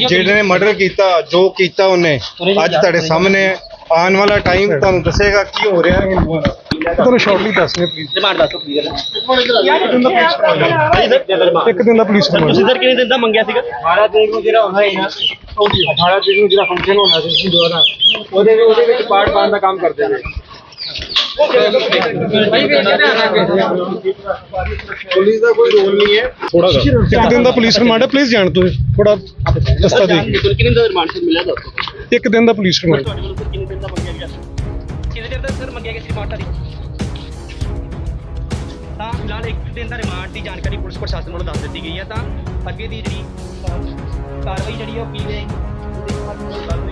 ਜਿਹੜੇ ਨੇ ਮਰਡਰ ਕੀਤਾ ਜੋ ਕੀਤਾ ਉਹਨੇ ਅੱਜ ਤੁਹਾਡੇ ਸਾਹਮਣੇ ਆਉਣ ਵਾਲਾ ਟਾਈਮ ਤੁਹਾਨੂੰ ਦੱਸੇਗਾ ਕੀ ਹੋ ਰਿਹਾ ਹੈ। ਤੁਹਾਨੂੰ ਸ਼ਾਰਟਲੀ ਦੱਸਨੇ ਪਲੀਜ਼ ਦੱਸੋ ਇੱਕ ਦਿਨ ਦਾ ਪੁਲਿਸ ਰਿਮਾਂਡ ਤੁਸੀਂ ਸਰ ਕਿੰਨੇ ਦਿਨ ਦਾ ਮੰਗਿਆ ਸੀਗਾ? 12 ਤਰੀਕ ਜਿਹੜਾ ਹੈ ਨਾ 18 ਤਰੀਕ ਨੂੰ ਜਿਹੜਾ ਫੰਕਸ਼ਨ ਹੋਣਾ ਸੀ ਹਿੰਦੂਆਂ ਦਾ ਉਹਦੇ ਉਹਦੇ ਵਿੱਚ ਪਾਠ ਪਾਉਣ ਦਾ ਕੰਮ ਕਰਦੇ ਨੇ। ਪੁਲਿਸ ਦਾ ਕੋਈ ਰੋਲ ਨਹੀਂ ਹੈ। ਥੋੜਾ ਇੱਕ ਦਿਨ ਦਾ ਪੁਲਿਸ ਰਿਮਾਂਡ ਹੈ ਪਲੀਜ਼ ਜਾਣ ਦਿਓ ਥੋੜਾ ਰਸਤਾ ਦੇ ਕਿੰਨੇ ਦਾ ਰਿਮਾਂਡ ਸਰ ਮਿਲਿਆ ਦੱਸੋ ਇੱਕ ਦਿਨ ਦਾ ਪੁਲਿਸ ਰਿਮਾਂਡ। ਕਿੰਨੇ ਦਿਨ ਦਾ ਮੰਗਿਆ ਗਿਆ? ਕਿੰਨੇ ਦਿਨ ਦਾ ਸਰ ਮੰਗਿਆ ਗਿਆ ਸੀ ਰਿਮਾਂਡ ਤੁਹਾਡੀ? ਤਾਂ ਫਿਲਹਾਲ ਇੱਕ ਦਿਨ ਦਾ ਰਿਮਾਂਡ ਦੀ ਜਾਣਕਾਰੀ ਪੁਲਿਸ ਪ੍ਰਸ਼ਾਸਨ ਵੱਲੋਂ ਦੱਸ ਦਿੱਤੀ ਗਈ ਹੈ। ਤਾਂ ਅੱਗੇ ਦੀ ਜਿਹੜੀ ਕਾਰਵਾਈ ਜਿਹੜੀ ਉਹ ਕੀ ਜਾਏਗੀ ਉਹਦੇ ਬਾਅਦ ਕਾਰਵਾਈ